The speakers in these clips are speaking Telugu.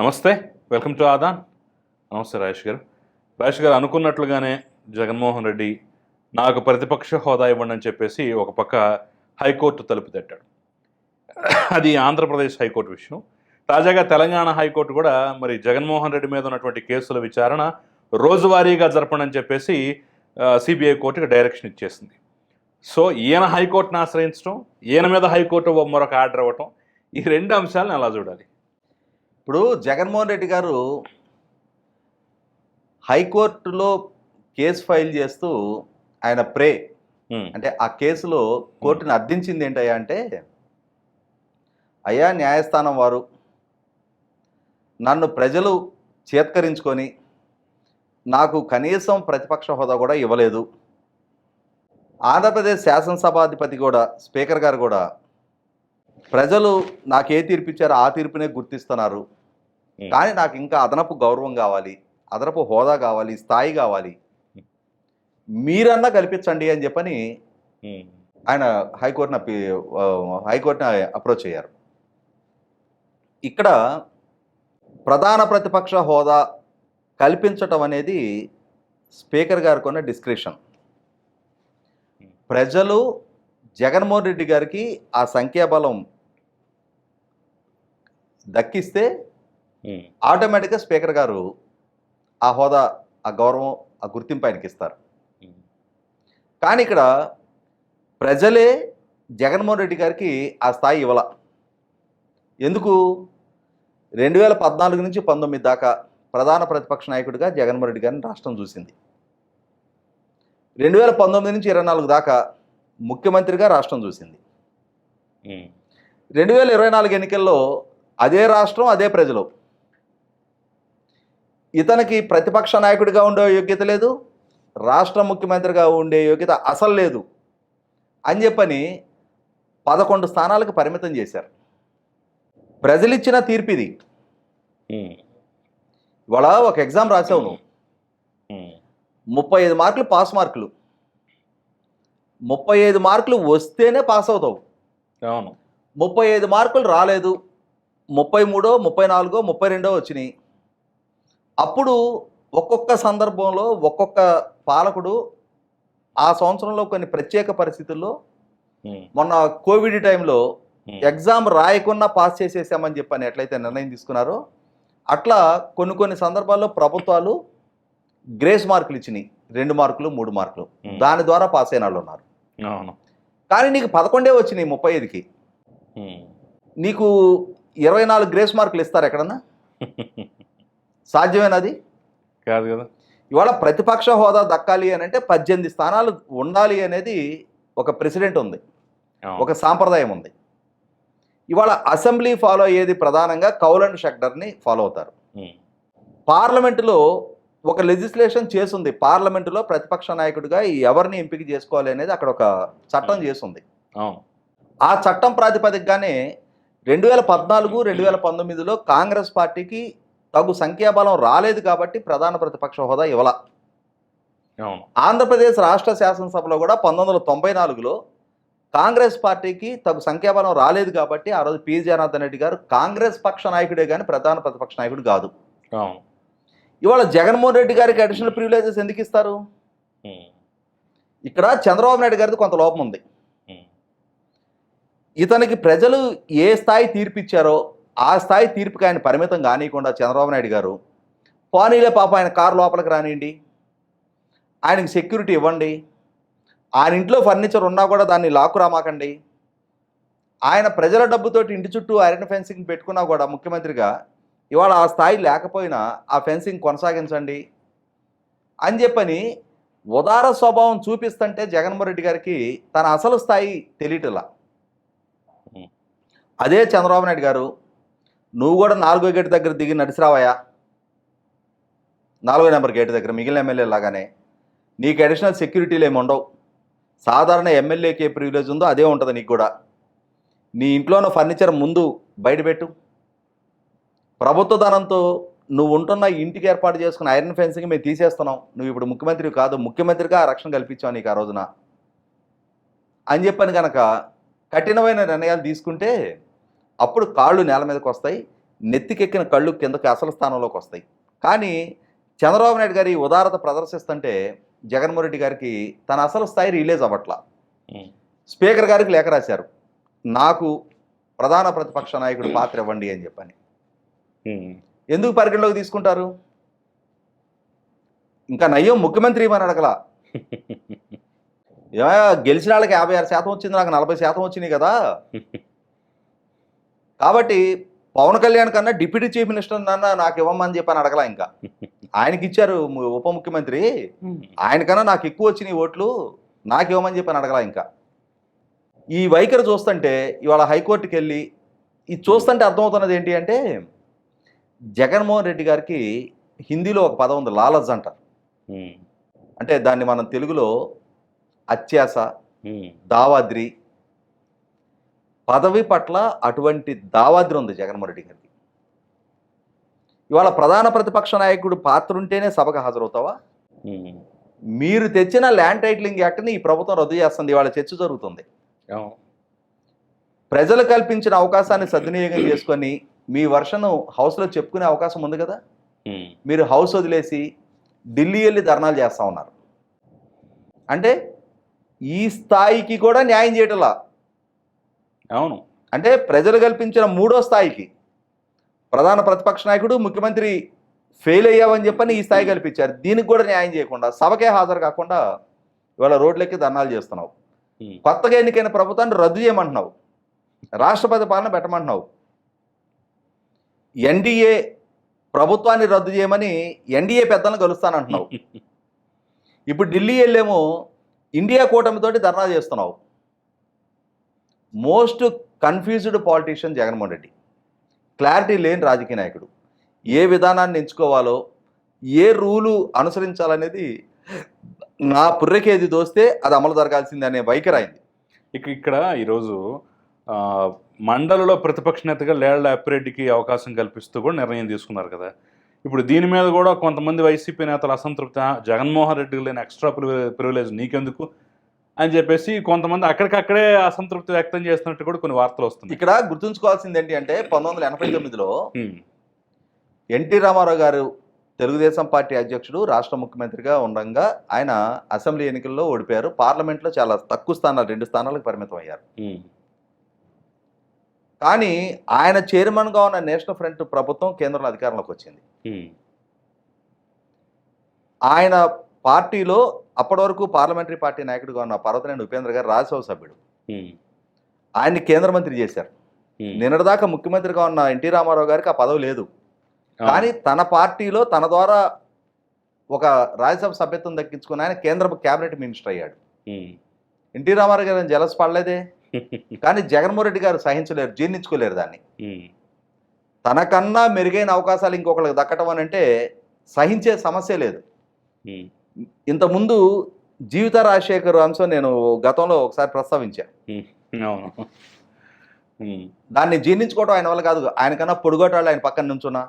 నమస్తే వెల్కమ్ టు ఆదాన్. నమస్తే రాజేష్ గారు. రాజేష్ గారు అనుకున్నట్లుగానే జగన్మోహన్ రెడ్డి నాకు ప్రతిపక్ష హోదా ఇవ్వండి అని చెప్పేసి ఒక పక్క హైకోర్టు తలుపు తట్టాడు. అది ఆంధ్రప్రదేశ్ హైకోర్టు విషయం. తాజాగా తెలంగాణ హైకోర్టు కూడా మరి జగన్మోహన్ రెడ్డి మీద ఉన్నటువంటి కేసుల విచారణ రోజువారీగా జరపండి చెప్పేసి సిబిఐ కోర్టుకి డైరెక్షన్ ఇచ్చేసింది. సో ఈయన హైకోర్టును ఆశ్రయించడం ఈయన మీద హైకోర్టు మరొక ఆర్డర్ అవ్వటం ఈ రెండు అంశాలను ఎలా చూడాలి. ఇప్పుడు జగన్మోహన్ రెడ్డి గారు హైకోర్టులో కేసు ఫైల్ చేస్తూ ఆయన ప్రే అంటే ఆ కేసులో కోర్టుని అర్థించింది ఏంటయ్యా అంటే అయ్యా న్యాయస్థానం వారు నన్ను ప్రజలు చేత్కరించుకొని నాకు కనీసం ప్రతిపక్ష హోదా కూడా ఇవ్వలేదు. ఆంధ్రప్రదేశ్ శాసనసభాధిపతి కూడా స్పీకర్ గారు కూడా ప్రజలు నాకు ఏ తీర్పు ఇచ్చారో ఆ తీర్పునే గుర్తిస్తున్నారు. కానీ నాకు ఇంకా అదనపు గౌరవం కావాలి అదనపు హోదా కావాలి స్థాయి కావాలి. మీరన్నా కల్పించండి అని చెప్పని ఆయన హైకోర్టును హైకోర్టుని అప్రోచ్ అయ్యారు. ఇక్కడ ప్రధాన ప్రతిపక్ష హోదా కల్పించటం అనేది స్పీకర్ గారికి ఉన్న డిస్క్రిప్షన్. ప్రజలు జగన్మోహన్ రెడ్డి గారికి ఆ సంఖ్యాబలం దక్కిస్తే ఆటోమేటిక్గా స్పీకర్ గారు ఆ హోదా ఆ గౌరవం ఆ గుర్తింపు ఆయనకి ఇస్తారు. కానీ ఇక్కడ ప్రజలే జగన్మోహన్ రెడ్డి గారికి ఆ స్థాయి ఇవ్వాల. ఎందుకు? రెండు వేల పద్నాలుగు నుంచి పంతొమ్మిది దాకా ప్రధాన ప్రతిపక్ష నాయకుడిగా జగన్మోహన్ రెడ్డి గారిని రాష్ట్రం చూసింది. రెండు వేల పంతొమ్మిది నుంచి ఇరవై నాలుగు దాకా ముఖ్యమంత్రిగా రాష్ట్రం చూసింది. రెండు వేల ఇరవై నాలుగు ఎన్నికల్లో అదే రాష్ట్రం అదే ప్రజలు. ఇతనికి ప్రతిపక్ష నాయకుడిగా ఉండే యోగ్యత లేదు రాష్ట్ర ముఖ్యమంత్రిగా ఉండే యోగ్యత అసలు లేదు అని చెప్పని పదకొండు స్థానాలకు పరిమితం చేశారు. ప్రజలిచ్చిన తీర్పు ఇది ఇవాళ ఒక ఎగ్జామ్ రాసావు నువ్వు. ముప్పై ఐదు మార్కులు పాస్ మార్కులు. ముప్పై ఐదు మార్కులు వస్తేనే పాస్ అవుతావు. అవును. ముప్పై ఐదు మార్కులు రాలేదు. ముప్పై మూడో ముప్పై నాలుగో ముప్పై రెండో వచ్చినాయి. అప్పుడు ఒక్కొక్క సందర్భంలో ఒక్కొక్క పాలకుడు ఆ సంవత్సరంలో కొన్ని ప్రత్యేక పరిస్థితుల్లో మొన్న కోవిడ్ టైంలో ఎగ్జామ్ రాయకుండా పాస్ చేసేసామని చెప్పని ఎట్లయితే నిర్ణయం తీసుకున్నారో అట్లా కొన్ని కొన్ని సందర్భాల్లో ప్రభుత్వాలు గ్రేస్ మార్కులు ఇచ్చినాయి. రెండు మార్కులు మూడు మార్కులు. దాని ద్వారా పాస్ అయిన వాళ్ళు ఉన్నారు. అవును. కానీ నీకు పదకొండే వచ్చినాయి ముప్పై ఐదుకి. నీకు ఇరవై నాలుగు గ్రేస్ మార్కులు ఇస్తారు ఎక్కడన్నా? సాధ్యమేనది కాదు కదా. ఇవాళ ప్రతిపక్ష హోదా దక్కాలి అని అంటే పద్దెనిమిది స్థానాలు ఉండాలి అనేది ఒక ప్రెసిడెంట్ ఉంది. ఒక సాంప్రదాయం ఉంది. ఇవాళ అసెంబ్లీ ఫాలో అయ్యేది ప్రధానంగా కౌల్ అండ్ షెక్టర్ని ఫాలో అవుతారు. పార్లమెంటులో ఒక లెజిస్లేషన్ చేస్తుంది పార్లమెంటులో ప్రతిపక్ష నాయకుడిగా ఎవరిని ఎంపిక చేసుకోవాలి అనేది అక్కడ ఒక చట్టం చేస్తుంది అవును. ఆ చట్టం ప్రాతిపదికగానే రెండు వేల పద్నాలుగు రెండు వేల పంతొమ్మిదిలో కాంగ్రెస్ పార్టీకి తగు సంఖ్యాబలం రాలేదు కాబట్టి ప్రధాన ప్రతిపక్ష హోదా ఇవ్వాల. ఆంధ్రప్రదేశ్ రాష్ట్ర శాసనసభలో కూడా పంతొమ్మిది వందల తొంభై నాలుగులో కాంగ్రెస్ పార్టీకి తగు సంఖ్యాబలం రాలేదు కాబట్టి ఆ రోజు పి. జనార్దన్ రెడ్డి గారు కాంగ్రెస్ పక్ష నాయకుడే కానీ ప్రధాన ప్రతిపక్ష నాయకుడు కాదు. ఇవాళ జగన్మోహన్ రెడ్డి గారికి అడిషనల్ ప్రివిలేజెస్ ఎందుకు ఇస్తారు? ఇక్కడ చంద్రబాబు నాయుడు గారిది కొంత లోపం ఉంది. ఇతనికి ప్రజలు ఏ స్థాయి తీర్పు ఇచ్చారో ఆ స్థాయి తీర్పుకి ఆయన పరిమితం కానియకుండా చంద్రబాబు నాయుడు గారు పోనీలే పాప ఆయన కారు లోపలికి రానియండి ఆయనకి సెక్యూరిటీ ఇవ్వండి ఆయన ఇంట్లో ఫర్నిచర్ ఉన్నా కూడా దాన్ని లాక్కు రామాకండి ఆయన ప్రజల డబ్బుతోటి ఇంటి చుట్టూ ఐరన్ ఫెన్సింగ్ పెట్టుకున్నా కూడా ముఖ్యమంత్రిగా ఇవాళ ఆ స్థాయి లేకపోయినా ఆ ఫెన్సింగ్ కొనసాగించండి అని చెప్పని ఉదార స్వభావం చూపిస్తుంటే జగన్మోహన్ రెడ్డి గారికి తన అసలు స్థాయి తెలియటలా. అదే చంద్రబాబు నాయుడు గారు నువ్వు కూడా నాలుగో గేటు దగ్గర దిగి నడిచిరావయ్యా. నాలుగో నెంబర్ గేటు దగ్గర మిగిలిన ఎమ్మెల్యే లాగానే నీకు అడిషనల్ సెక్యూరిటీలు ఏమి ఉండవు. సాధారణ ఎమ్మెల్యేకి ఏ ప్రివిలేజ్ ఉందో అదే ఉంటుంది నీకు కూడా. నీ ఇంట్లో ఉన్న ఫర్నిచర్ ముందు బయటపెట్టు ప్రభుత్వ ధనంతో నువ్వు ఉంటున్న ఇంటికి ఏర్పాటు చేసుకున్న ఐరన్ ఫెన్సింగ్ మేము తీసేస్తున్నాం. నువ్వు ఇప్పుడు ముఖ్యమంత్రి కాదు ముఖ్యమంత్రిగా రక్షణ కల్పించావు నీకు ఆ రోజున. అని చెప్పని కనుక కఠినమైన నిర్ణయాలు తీసుకుంటే అప్పుడు కాళ్ళు నేల మీదకి వస్తాయి నెత్తికెక్కిన కళ్ళు కిందకి అసలు స్థానంలోకి వస్తాయి. కానీ చంద్రబాబు నాయుడు గారి ఉదారత ప్రదర్శిస్తుంటే జగన్మోహన్ రెడ్డి గారికి తన అసలు స్థాయి రిలీజ్ అవ్వట్ల. స్పీకర్ గారికి లేఖ రాశారు నాకు ప్రధాన ప్రతిపక్ష నాయకుడు పాత్ర ఇవ్వండి అని చెప్పని. ఎందుకు పరిగణలోకి తీసుకుంటారు? ఇంకా నయ్యం ముఖ్యమంత్రి ఇవ్వని అడగల? గెలిచిన వాళ్ళకి యాభై ఆరు శాతం వచ్చింది నాకు నలభై శాతం వచ్చినాయి కదా. కాబట్టి పవన్ కళ్యాణ్ కన్నా డిప్యూటీ చీఫ్ మినిస్టర్ నన్న నాకు ఇవ్వమని చెప్పని అడగల ఇంకా. ఆయనకి ఇచ్చారు ఉప ముఖ్యమంత్రి. ఆయనకన్నా నాకు ఎక్కువ వచ్చినాయి ఓట్లు నాకు ఇవ్వమని చెప్పని అడగల ఇంకా. ఈ వైఖరి చూస్తుంటే ఇవాళ హైకోర్టుకి వెళ్ళి ఇది చూస్తుంటే అర్థమవుతున్నది ఏంటి అంటే జగన్మోహన్ రెడ్డి గారికి హిందీలో ఒక పదం ఉంది లాలజ్ అంటారు. అంటే దాన్ని మనం తెలుగులో అత్యాస దావాద్రి పదవి పట్ల అటువంటి దావాద్రి ఉంది జగన్మోహన్ రెడ్డి గారికి ఇవాళ ప్రధాన ప్రతిపక్ష నాయకుడు పాత్ర ఉంటేనే సభకు హాజరవుతావా? మీరు తెచ్చిన ల్యాండ్ టైటిలింగ్ యాక్ట్ని ఈ ప్రభుత్వం రద్దు చేస్తుంది ఇవాళ చర్చ జరుగుతుంది. ప్రజలు కల్పించిన అవకాశాన్ని సద్వినియోగం చేసుకొని మీ వర్షను హౌస్లో చెప్పుకునే అవకాశం ఉంది కదా? మీరు హౌస్ వదిలేసి ఢిల్లీ వెళ్ళి ధర్నాలు చేస్తూ ఉన్నారు. అంటే ఈ స్థాయికి కూడా న్యాయం చేయటంలా? అవును. అంటే ప్రజలు కల్పించిన మూడో స్థాయికి ప్రధాన ప్రతిపక్ష నాయకుడు ముఖ్యమంత్రి ఫెయిల్ అయ్యావని చెప్పని ఈ స్థాయి కల్పించారు. దీనికి కూడా న్యాయం చేయకుండా సభకే హాజరు కాకుండా ఇవాళ రోడ్లెక్కి ధర్నాలు చేస్తున్నావు. కొత్తగా ఎన్నికైన ప్రభుత్వాన్ని రద్దు చేయమంటున్నావు. రాష్ట్రపతి పాలన పెట్టమంటున్నావు. ఎన్డీఏ ప్రభుత్వాన్ని రద్దు చేయమని ఎన్డీఏ పెద్దలను కలుస్తానంటున్నావు. ఇప్పుడు ఢిల్లీ వెళ్ళేమో ఇండియా కూటమితోటి ధర్నా చేస్తున్నావు. Most confused politician Jaganmohan Reddy. Clarity లేని రాజకీయ నాయకుడు. ఏ విధానాన్ని ఎంచుకోవాలో ఏ రూలు అనుసరించాలనేది నా పుర్రెకేది దోస్తే అది అమలు జరగాల్సింది అనే వైఖరి అయింది. ఇక ఇక్కడ ఈరోజు మండలిలో ప్రతిపక్ష నేతగా లేళ్ళ అప్పిరెడ్డికి అవకాశం కల్పిస్తూ కూడా నిర్ణయం తీసుకున్నారు కదా. ఇప్పుడు దీని మీద కూడా కొంతమంది వైసీపీ నేతలు అసంతృప్తి. జగన్మోహన్ రెడ్డికి లేని ఎక్స్ట్రా ప్రివిలేజ్ నీకెందుకు? అని చెప్పేసి కొంతమంది అక్కడికక్కడే అసంతృప్తి వ్యక్తం చేస్తున్నట్టు కూడా కొన్ని వార్తలు వస్తున్నాయి. ఇక్కడ గుర్తుంచుకోవాల్సింది ఏంటి అంటే పంతొమ్మిది వందల ఎనభై తొమ్మిదిలో ఎన్టీ రామారావు గారు తెలుగుదేశం పార్టీ అధ్యక్షుడు రాష్ట్ర ముఖ్యమంత్రిగా ఉండగా ఆయన అసెంబ్లీ ఎన్నికల్లో ఓడిపోయారు. పార్లమెంట్లో చాలా తక్కువ స్థానాలు రెండు స్థానాలకు పరిమితం అయ్యారు. కానీ ఆయన చైర్మన్గా ఉన్న నేషనల్ ఫ్రంట్ ప్రభుత్వం కేంద్రంలో అధికారంలోకి వచ్చింది. ఆయన పార్టీలో అప్పటి వరకు పార్లమెంటరీ పార్టీ నాయకుడిగా ఉన్న పర్వతనేని ఉపేంద్ర గారు రాజ్యసభ సభ్యుడు. ఆయన్ని కేంద్ర మంత్రి చేశారు. నిన్నటిదాకా ముఖ్యమంత్రిగా ఉన్న ఎన్టీ రామారావు గారికి ఆ పదవి లేదు. కానీ తన పార్టీలో తన ద్వారా ఒక రాజ్యసభ సభ్యత్వం దక్కించుకుని ఆయన కేంద్ర కేబినెట్ మినిస్టర్ అయ్యాడు. NT Ramarao garu jealous పడలేదే? కానీ జగన్మోహన్ రెడ్డి గారు సహించలేరు జీర్ణించుకోలేరు దాన్ని. తనకన్నా మెరుగైన అవకాశాలు ఇంకొకరికి దక్కటం అని అంటే సహించే సమస్య లేదు. ఇంతకుముందు జీవిత రాజశేఖర్ అంశం నేను గతంలో ఒకసారి ప్రస్తావించాను దాన్ని జీర్ణించుకోవడం ఆయన వల్ల కాదు. ఆయనకన్నా పొడుగోటాళ్ళు ఆయన పక్కన నుంచున్నా.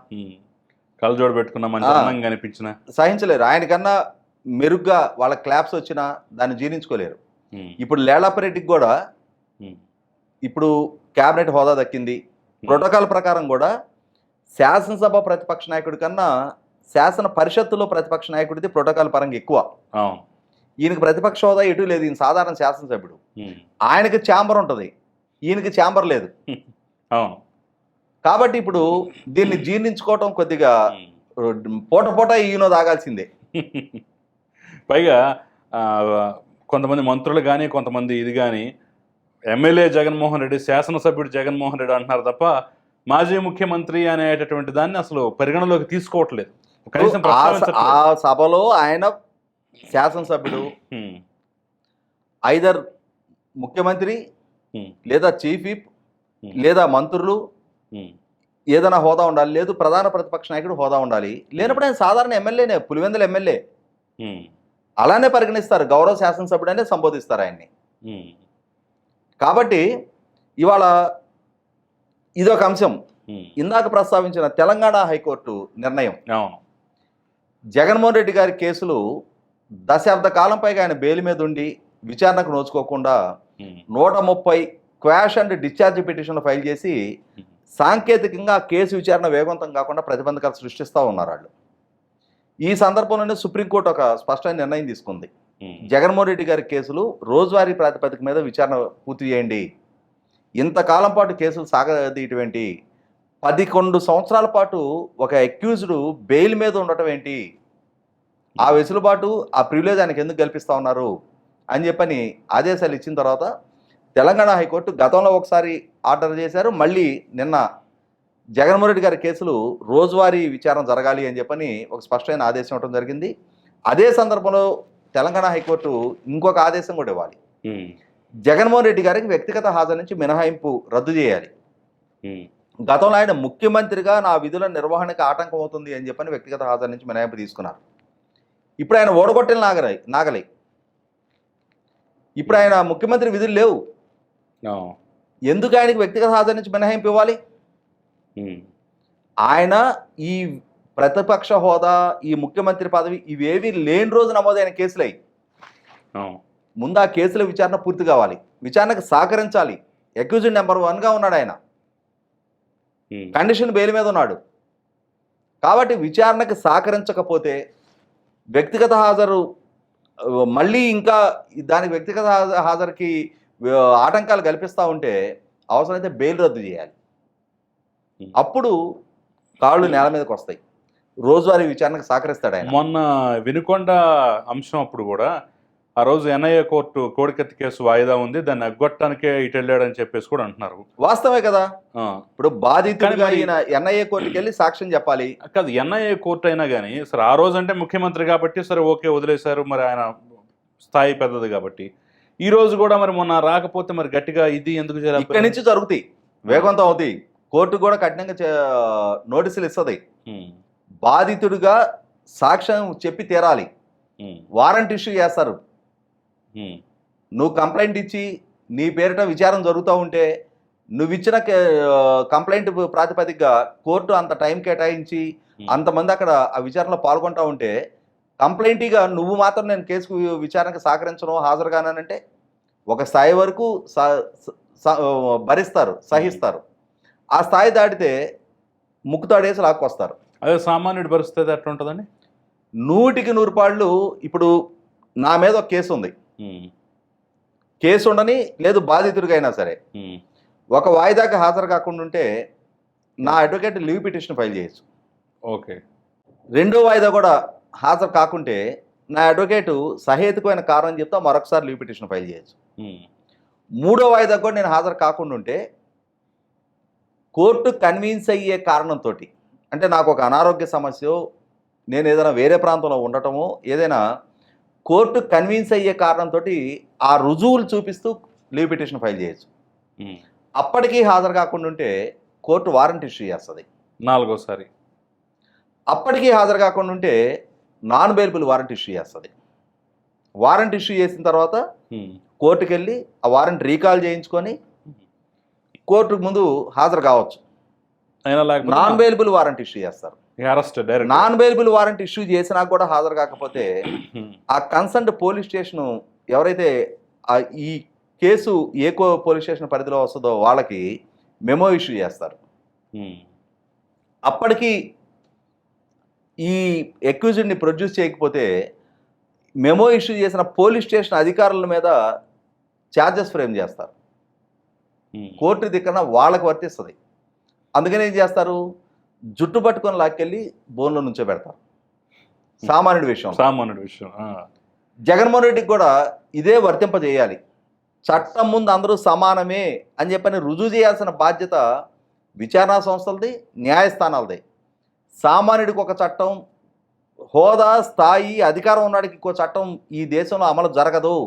కళ్ళజోడు పెట్టుకున్న కనిపించిన. సహించలేరు. ఆయనకన్నా మెరుగ్గా వాళ్ళ క్లాప్స్ వచ్చినా దాన్ని జీర్ణించుకోలేరు. ఇప్పుడు లేళాపరెడ్డికి కూడా ఇప్పుడు క్యాబినెట్ హోదా దక్కింది. ప్రోటోకాల్ ప్రకారం కూడా శాసనసభ ప్రతిపక్ష నాయకుడి కన్నా శాసన పరిషత్తులో ప్రతిపక్ష నాయకుడిది ప్రోటోకాల్ పరంగా ఎక్కువ. ఈయనకి ప్రతిపక్ష హోదా ఎటు లేదు ఈయన సాధారణ శాసనసభ్యుడు. ఆయనకి ఛాంబర్ ఉంటుంది ఈయనకి ఛాంబర్ లేదు. అవును. కాబట్టి ఇప్పుడు దీన్ని జీర్ణించుకోవటం కొద్దిగా. పూట పూట ఈయన తాగాల్సిందే పైగా కొంతమంది మంత్రులు కానీ కొంతమంది ఇది కానీ ఎమ్మెల్యే జగన్మోహన్ రెడ్డి శాసనసభ్యుడు జగన్మోహన్ రెడ్డి అంటున్నారు తప్ప మాజీ ముఖ్యమంత్రి అనేటటువంటి దాన్ని అసలు పరిగణలోకి తీసుకోవట్లేదు. ఆ సభలో ఆయన శాసనసభ్యుడు ఐదర్ ముఖ్యమంత్రి లేదా చీఫ్ విప్ లేదా మంత్రులు ఏదైనా హోదా ఉండాలి. లేదు ప్రధాన ప్రతిపక్ష నాయకుడు హోదా ఉండాలి. లేనప్పుడు ఆయన సాధారణ ఎమ్మెల్యేనే పులివెందుల ఎమ్మెల్యే. అలానే పరిగణిస్తారు. గౌరవ శాసనసభ్యుడనే సంబోధిస్తారు ఆయన్ని. కాబట్టి ఇవాళ ఇదొక అంశం. ఇందాక ప్రస్తావించిన తెలంగాణ హైకోర్టు నిర్ణయం. జగన్మోహన్ రెడ్డి గారి కేసులు దశాబ్ద కాలం పైగా ఆయన బెయిల్ మీద ఉండి విచారణకు నోచుకోకుండా నూట ముప్పై quash and discharge petition file చేసి సాంకేతికంగా కేసు విచారణ వేగవంతం కాకుండా ప్రతిబంధకాలు సృష్టిస్తూ ఉన్నారు వాళ్ళు. ఈ సందర్భంలోనే సుప్రీంకోర్టు ఒక స్పష్టమైన నిర్ణయం తీసుకుంది. జగన్మోహన్ రెడ్డి గారి కేసులు రోజువారీ ప్రాతిపదిక మీద విచారణ పూర్తి చేయండి. ఇంతకాలం పాటు కేసులు సాగదీయటం పదకొండు సంవత్సరాల పాటు ఒక అక్యూజ్డ్ బెయిల్ మీద ఉండటం ఏంటి? ఆ వెసులుబాటు ఆ ప్రివిలేజ్ ఆయనకి ఎందుకు కల్పిస్తూ ఉన్నారు? అని చెప్పని ఆదేశాలు ఇచ్చిన తర్వాత తెలంగాణ హైకోర్టు గతంలో ఒకసారి ఆర్డర్ చేశారు. మళ్ళీ నిన్న జగన్మోహన్ రెడ్డి గారి కేసులు రోజువారీ విచారణ జరగాలి అని చెప్పని ఒక స్పష్టమైన ఆదేశం ఇవ్వడం జరిగింది. అదే సందర్భంలో తెలంగాణ హైకోర్టు ఇంకొక ఆదేశం కూడా ఇవ్వాలి. జగన్మోహన్ రెడ్డి గారికి వ్యక్తిగత హాజరు నుంచి మినహాయింపు రద్దు చేయాలి. గతంలో ఆయన ముఖ్యమంత్రిగా నా విధుల నిర్వహణకు ఆటంకం అవుతుంది అని చెప్పని వ్యక్తిగత హాజరు నుంచి మినహాయింపు తీసుకున్నారు ఇప్పుడు ఆయన ఓడగొట్టిన నాగరై నాగలై ఇప్పుడు ఆయన ముఖ్యమంత్రి విధులు లేవు. ఎందుకు ఆయనకి వ్యక్తిగత హాజరు నుంచి మినహాయింపు ఇవ్వాలి. ఆయన ఈ ప్రతిపక్ష హోదా ఈ ముఖ్యమంత్రి పదవి ఇవేవి లేని రోజు నమోదైన కేసులై ఆ. ముందు ఆ కేసుల విచారణ పూర్తి కావాలి విచారణకు సహకరించాలి అక్యూజ్డ్ నెంబర్ వన్గా ఉన్నాడు ఆయన. కండిషన్ బెయిల్ మీద ఉన్నాడు. కాబట్టి విచారణకు సహకరించకపోతే వ్యక్తిగత హాజరు మళ్ళీ ఇంకా దానికి వ్యక్తిగత హాజ- హాజరుకి ఆటంకాలు కల్పిస్తూ ఉంటే అవసరమైతే బెయిల్ రద్దు చేయాలి. అప్పుడు కాళ్ళు నేల మీదకి వస్తాయి రోజువారీ విచారణకు సహకరిస్తాడు ఆయన. మొన్న వినుకొండ అంశం అప్పుడు కూడా ఆ రోజు ఎన్ఐఏ కోర్టు కోడికత్తి కేసు వాయిదా ఉంది దాన్ని ఎగ్గొట్టడానికే ఇటు వెళ్ళాడని చెప్పేసి కూడా అంటున్నారు. వాస్తవే కదా. ఇప్పుడు బాధితుడిగా ఈయన ఎన్ఐఏ కోర్టుకి వెళ్ళి సాక్ష్యం చెప్పాలి. కాదు ఎన్ఐఏ కోర్టు అయినా కానీ సరే ఆ రోజు అంటే ముఖ్యమంత్రి కాబట్టి సరే ఓకే వదిలేశారు మరి ఆయన స్థాయి పెద్దది కాబట్టి. ఈ రోజు కూడా మరి మొన్న రాకపోతే మరి గట్టిగా ఇది ఎందుకు ఇక్కడి చేయాలి నుంచి జరుగుతాయి. వేగవంతం అవుతాయి. కోర్టు కూడా కఠినంగా నోటీసులు ఇస్తుంది. బాధితుడిగా సాక్ష్యం చెప్పి తీరాలి. వారెంట్ ఇష్యూ చేస్తారు. నువ్వు కంప్లైంట్ ఇచ్చి నీ పేరిట విచారణ జరుగుతూ ఉంటే నువ్వు ఇచ్చిన కంప్లైంట్ ప్రాతిపదికగా కోర్టు అంత టైం కేటాయించి అంతమంది అక్కడ ఆ విచారణలో పాల్గొంటా ఉంటే కంప్లైంట్గా నువ్వు మాత్రం నేను కేసుకు విచారణకు సహకరించను హాజరుగానంటే ఒక స్థాయి వరకు భరిస్తారు సహిస్తారు. ఆ స్థాయి దాటితే ముక్కుతాడేసి లాక్కొస్తారు. అదే సామాన్యుడి పరిస్థితి ఎట్లా ఉంటుందండి నూటికి నూరు పాళ్ళు ఇప్పుడు నా మీద ఒక కేసు ఉంది కేసు ఉండని లేదు బాధితుడిగా అయినా సరే ఒక వాయిదాకి హాజరు కాకుండా ఉంటే నా అడ్వకేట్ లీవ్ పిటిషన్ ఫైల్ చేయొచ్చు. ఓకే. రెండో వాయిదా కూడా హాజరు కాకుంటే నా అడ్వకేటు సహేతుకమైన కారణం చెప్తా మరొకసారి లీవ్ పిటిషన్ ఫైల్ చేయొచ్చు. మూడో వాయిదా కూడా నేను హాజరు కాకుండా ఉంటే కోర్టు కన్విన్స్ అయ్యే కారణంతో అంటే నాకు ఒక అనారోగ్య సమస్య నేను ఏదైనా వేరే ప్రాంతంలో ఉండటమో ఏదైనా కోర్టు కన్విన్స్ అయ్యే కారణంతో ఆ రుజువులు చూపిస్తూ లీవ్ పిటిషన్ ఫైల్ చేయొచ్చు. అప్పటికీ హాజరు కాకుండా ఉంటే కోర్టు వారెంట్ ఇష్యూ చేస్తుంది. నాలుగోసారి. అప్పటికీ హాజరు కాకుండా ఉంటే నాన్ బెయిలబుల్ వారెంట్ ఇష్యూ చేస్తుంది. వారెంట్ ఇష్యూ చేసిన తర్వాత కోర్టుకు వెళ్ళి ఆ వారెంట్ రీకాల్ చేయించుకొని కోర్టుకు ముందు హాజరు కావచ్చు. అయినా నాన్ బెయిలబుల్ వారెంట్ ఇష్యూ చేస్తారు. Arrest direct non bailable warrant issue చేసినా కూడా హాజరు కాకపోతే ఆ కన్సర్న్ పోలీస్ స్టేషన్ ఎవరైతే ఈ కేసు ఏ కో పోలీస్ స్టేషన్ పరిధిలో వస్తుందో వాళ్ళకి మెమో ఇష్యూ చేస్తారు. అప్పటికి ఈ ఎక్యూజ్డ్ని ప్రొడ్యూస్ చేయకపోతే మెమో ఇష్యూ చేసిన పోలీస్ స్టేషన్ అధికారుల మీద ఛార్జెస్ ఫ్రేమ్ చేస్తారు. కోర్టు దిక్కన వాళ్ళకి వర్తిస్తుంది. అందుకని ఏం చేస్తారు? జుట్టు పట్టుకొని లాక్కెళ్ళి బోన్లో నుంచో పెడతారు. సామాన్యుడి విషయం. సామాన్యుడి విషయం. జగన్మోహన్ రెడ్డికి కూడా ఇదే వర్తింపజేయాలి చట్టం ముందు అందరూ సమానమే అని చెప్పని రుజువు చేయాల్సిన బాధ్యత విచారణా సంస్థలది న్యాయస్థానాలది. సామాన్యుడికి ఒక చట్టం హోదా స్థాయి అధికారం ఉన్నాడికి ఇంకో చట్టం ఈ దేశంలో అమలు జరగదు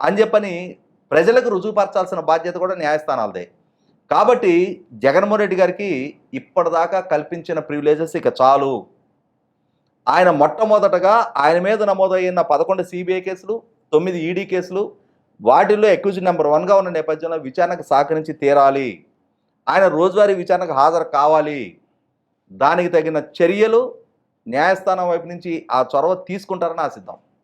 అని చెప్పని ప్రజలకు రుజువుపరచాల్సిన బాధ్యత కూడా న్యాయస్థానాలదే. కాబట్టి జగన్మోహన్ రెడ్డి గారికి ఇప్పటిదాకా కల్పించిన ప్రివిలేజెస్ ఇక చాలు. ఆయన మొట్టమొదటగా ఆయన మీద నమోదైన పదకొండు సిబిఐ కేసులు తొమ్మిది ఈడీ కేసులు వాటిల్లో అక్యూజ్ నెంబర్ వన్గా ఉన్న నేపథ్యంలో విచారణకు సహకరించి తీరాలి. ఆయన రోజువారీ విచారణకు హాజరు కావాలి. దానికి తగిన చర్యలు న్యాయస్థానం వైపు నుంచి ఆ చొరవ తీసుకుంటారని ఆశిద్దాం.